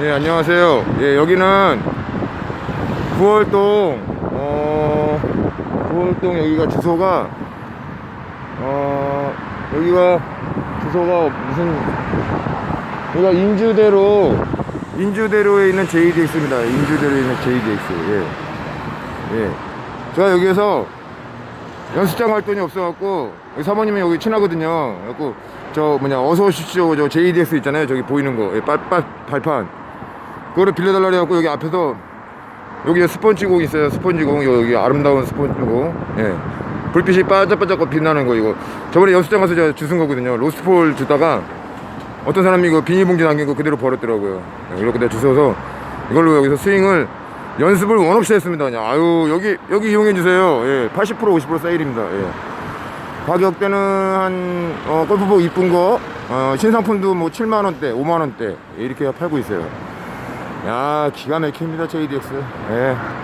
예, 안녕하세요. 예, 여기는 9월동, 어, 9월동 여기가 주소가, 어, 여기가 주소가 무슨, 여기가 인주대로, 인주대로에 있는 JDX입니다. 인주대로에 있는 JDX. 예. 예. 제가 여기에서 연습장 갈 돈이 없어갖고, 여기 사모님이 여기 친하거든요. 그래갖고, 저 뭐냐, 어서 오십시오. 저 JDX 있잖아요. 저기 보이는 거. 예, 빨, 빨, 발판. 그거를 빌려달라 그래갖고 여기 앞에서 여기 스펀지 공 있어요. 스펀지 공 여기 아름다운 스펀지 공 예. 불빛이 반짝반짝 빛나는 거 이거. 저번에 연습장 가서 제가 주순 거거든요. 로스트폴 주다가 어떤 사람이 이거 비닐봉지 남긴 거 그대로 버렸더라고요. 예, 이렇게 내가 주워서 이걸로 여기서 스윙을 연습을 원 없이 했습니다 그냥. 아유 여기 여기 이용해 주세요. 예 80% 50% 세일입니다. 예. 가격대는 한 어, 골프복 이쁜 거 어, 신상품도 뭐 7만원대 5만원대 이렇게 팔고 있어요 야 기가 막힙니다 JDX 예.